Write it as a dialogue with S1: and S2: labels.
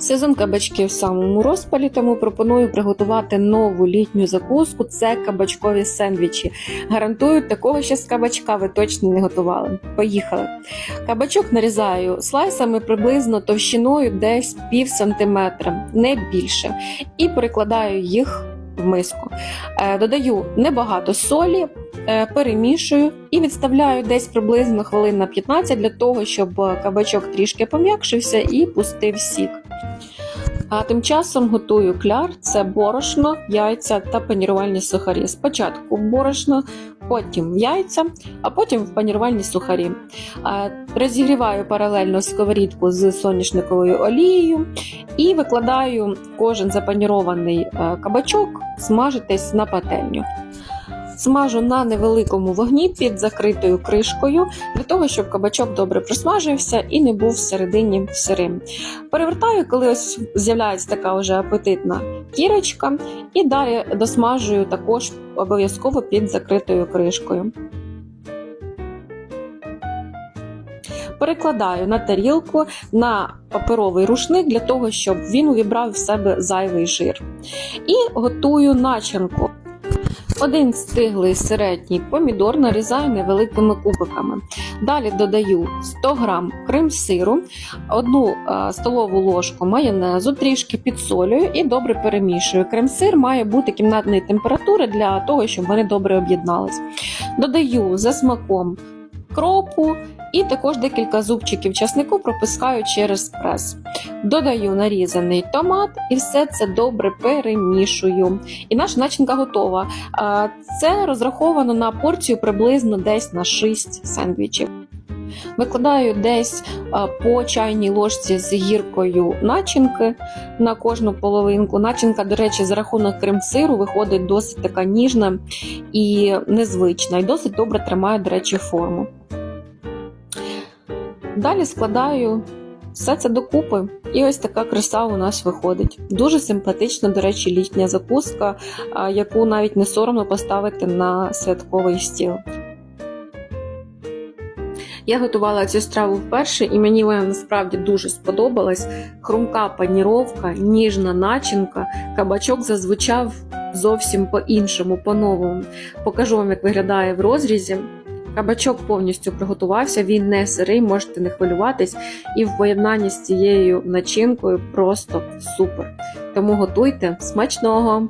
S1: Сезон кабачків в самому розпалі, тому пропоную приготувати нову літню закуску. Це кабачкові сендвічі. Гарантую, такого ще з кабачка ви точно не готували. Поїхали. Кабачок нарізаю слайсами приблизно товщиною десь пів сантиметра, не більше, і перекладаю їх в миску. Е, Додаю небагато солі, е, перемішую і відставляю десь приблизно хвилин на 15 для того, щоб е, кабачок трішки пом'якшився і пустив сік. А тим часом готую кляр: це борошно, яйця та панірувальні сухарі. Спочатку борошно, потім яйця, а потім панірувальні сухарі. Розігріваю паралельно сковорідку з соняшниковою олією і викладаю кожен запанірований е, кабачок смажитись на пательню. Смажу на невеликому вогні під закритою кришкою для того, щоб кабачок добре просмажився і не був всередині сирим. Перевертаю, коли ось з'являється така вже апетитна кірочка, і далі досмажую також обов'язково під закритою кришкою. Перекладаю на тарілку на паперовий рушник для того, щоб він увібрав в себе зайвий жир. І готую начинку. Один стиглий середній помідор нарізаю невеликими кубиками. Далі додаю 100 г крем-сиру, одну е, столову ложку майонезу, трішки підсолюю і добре перемішую. Крем-сир має бути кімнатної температури для того, щоб вони добре об'єднались. Додаю за смаком кропу і також декілька зубчиків часнику пропускаю через прес. Додаю нарізаний томат і все це добре перемішую. І наша начинка готова. Це розраховано на порцію приблизно десь на 6 сендвічів. Викладаю десь по чайній ложці з гіркою начинки на кожну половинку. Начинка, до речі, за рахунок крем-сиру виходить досить така ніжна і незвична, і досить добре тримає, до речі, форму. Далі складаю все це докупи, і ось така краса у нас виходить. Дуже симпатична, до речі, літня закуска, яку навіть не соромно поставити на святковий стіл. Я готувала цю страву вперше, і мені вона насправді дуже сподобалась. Хрумка паніровка, ніжна начинка, кабачок зазвучав зовсім по-іншому, по-новому. Покажу вам, як виглядає в розрізі. Кабачок повністю приготувався, він не сирий, можете не хвилюватись, і в поєднанні з цією начинкою просто супер. Тому готуйте смачного!